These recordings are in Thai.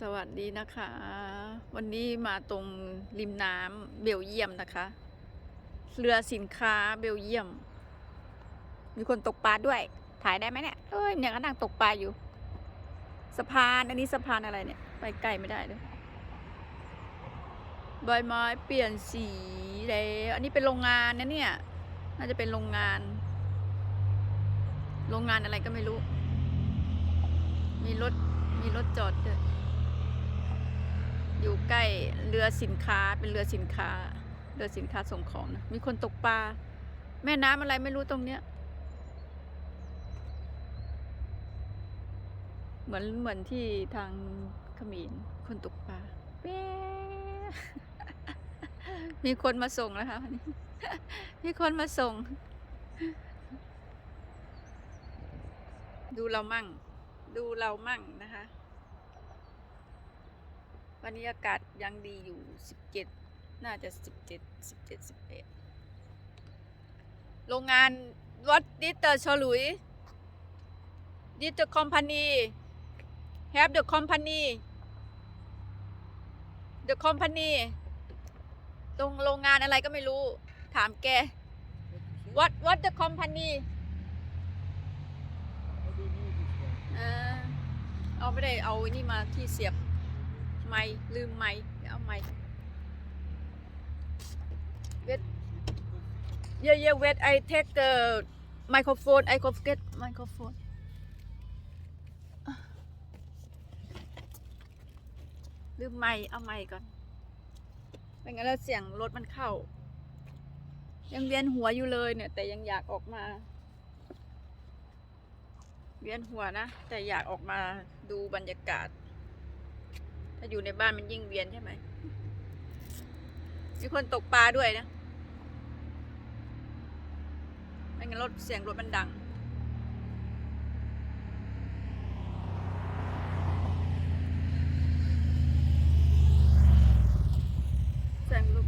สวัสดีนะคะ วันนี้มาตรงริมน้ำเบลเยียมนะคะ เรือสินค้าเบลเยียม มีคนตกปลาด้วย ถ่ายได้ไหมเนี่ยเอ้ยเนี่ยก็นั่งตกปลาอยู่ สะพานอันนี้สะพานอะไรเนี่ย ไปไกลไม่ได้เลยใบไม้เปลี่ยนสีแล้วอันนี้เป็นโรงงานนะเนี่ย น่าจะเป็นโรงงาน โรงงานอะไรก็ไม่รู้ มีรถมีรถจอดด้วย อยู่ใกล้เรือสินค้าเป็นเรือสินค้า เรือสินค้าส่งของนะมีคนตกปลาแม่น้ำอะไรไม่รู้ตรงเนี้ย เหมือนเหมือนที่ทางขมรคนตกปลาแป๊มีคนมาส่งแล้วค่ะวันนี้มีคนมาส่ง ดูเรามั่ง ดูเรามั่งนะคะ วันนี้อากาศยังดีอยู่สิบเจ็ดน่าจะสิบเจ็ดสิบเจ็ดสิบแปดโรงงานวัดดิเตอร์ชลุยดิเตอร์คอมพานี have the company the company ตรงโรงงานอะไรก็ไม่รู้ ถามแก what what the company เออเอาไม่ได้เอาไอ้นี่มาที่เสียบ ไม้ลืมไม้เดี๋ยวเอาไม้เวท yeah yeah wait I take the microphone I forget microphone ลืมไม้เอาไม้ก่อนไม่งั้นแล้วเสียงรถมันเข้า ยังเวียนหัวอยู่เลยเนี่ย แต่ยังอยากออกมา เวียนหัวนะ แต่อยากออกมาดูบรรยากาศ ถ้าอยู่ในบ้านมันยิ่งเวียนใช่ไหม มีคนตกปลาด้วยนะ ไม่งั้นรถเสียงรถมันดัง เสียงรถ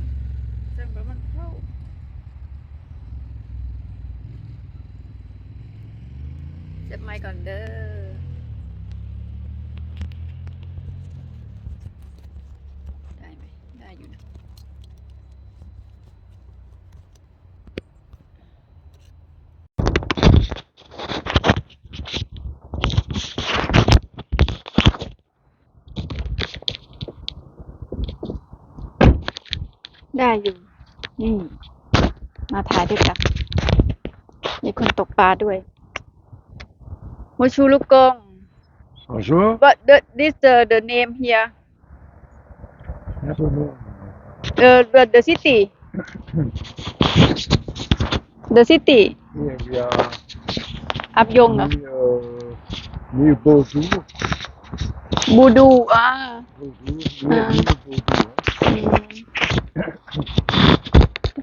เสียงรถมันเข้าเจ็บไมค์ก่อนเด้อ ได้ไหม ได้อยู่นะ ได้อยู่ นี่ มาถ่ายด้วยกันมีคนตกปลาด้วยโมชูลูกกง Bonjour. But the, this the the name here I don't know. the the, the city the city Here we are อับยงเหรอ near, uh, near Bordeaux. บูดูอ่า Bordeaux, near, Ah. near Bordeaux.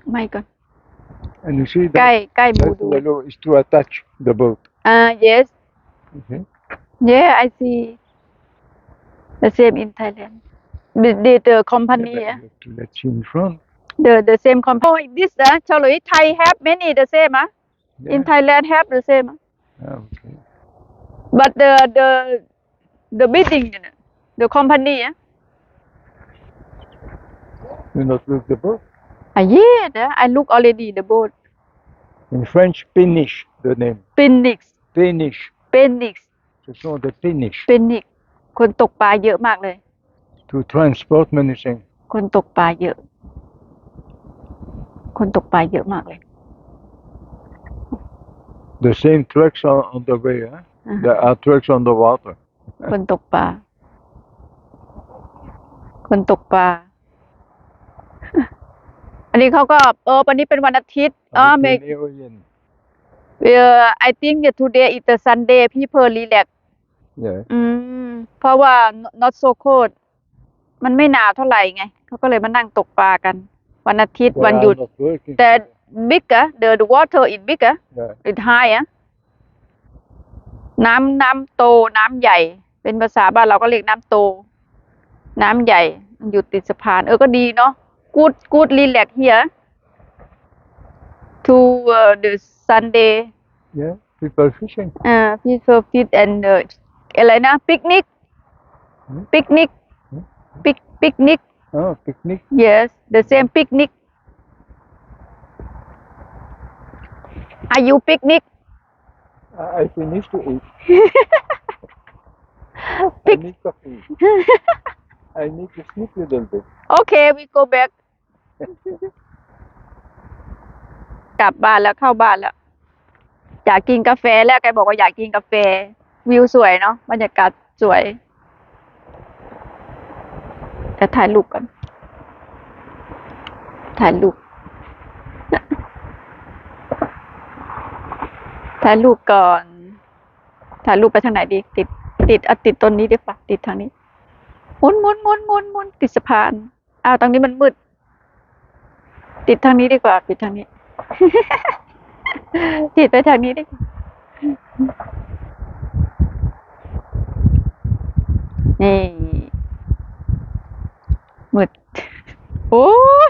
My God. And you see that, guy that is to attach the boat. Uh, yes. Okay. Yeah, I see. The same in Thailand. The, the, company. Yeah, to let you in front. The the same company. Oh, this ah, uh, Chalui Thai have many the same. Uh? Yeah. In Thailand have the same. Uh? Ah, okay. But the the the bidding, the company. You not look the boat? ah yeah the- I look already the boat In French, Peniche, the name. Phoenix Peniche. Phoenix Ce sont des Peniche. Phoenix คนตกปลาเยอะมากเลย To transport many things. คนตกปลาเยอะ คนตกปลาเยอะมากเลย The same trucks are on the way, huh? Uh-huh. There are trucks on the water. คนตกปลา คนตกปลา อันนี้เขาก็เออวันนี้เป็นวันอาทิตย์อ๋อ Avec เม les éoliennes. เออ I think that today is the Sunday people relax Yeah. อืม เพราะว่า not so cold มันไม่หนาวเท่าไหร่ไง เขาก็เลยมานั่งตกปลากัน วันอาทิตย์ They วัน are หยุด not working แต่ today. big อะ the the water is big อะ Yeah. is high อะน้ำน้ำโตน้ำใหญ่ เป็นภาษาบ้านเราก็เรียกน้ำโต น้ำใหญ่มันอยู่ติดสะพาน เออก็ดีเนาะ good good relax here to uh, the Sunday. Yeah, people fishing. Uh, people fish and uh, Elena picnic. Hmm? Picnic. Hmm? Pic picnic. Oh, picnic. Yes, the same picnic. Are you picnic? I, finished to eat. Pic- I need coffee. I need to sleep a little bit. Okay, we go back. กลับบ้านแล้วเข้าบ้านแล้ว อยากกินกาแฟแล้วแกบอกว่าอยากกินกาแฟ วิวสวยเนาะบรรยากาศสวยแต่ถ่ายรูปก่อนถ่ายรูปถ่ายรูปก่อนถ่ายรูปไปทางไหนดี ติด ติดอาติดต้นนี้ดีปะติดทางนี้หมุนหมุนหมุนหมุนหมุนติดสะพานอ้าวตรงนี้มันมืด ติดทางนี้ดีกว่า ปิดทางนี้ ติดไปทางนี้ดีกว่า นี่มืดโอ้ย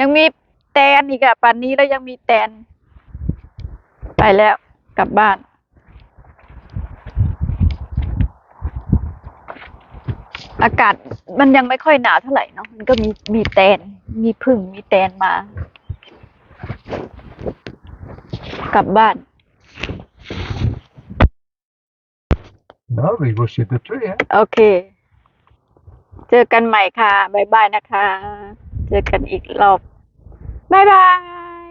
ยังมีแตนอีกอะป่านนี้แล้วยังมีแตน ไปแล้วกลับบ้าน อากาศมันยังไม่ค่อยหนาวเท่าไหร่เนาะมันก็มีมีแตน มีพึ่งมีแตนมา กลับบ้าน Now we go see the tree, eh? โอเค เจอกันใหม่ค่ะ บ๊ายบายนะคะ เจอกันอีกรอบ บ๊ายบาย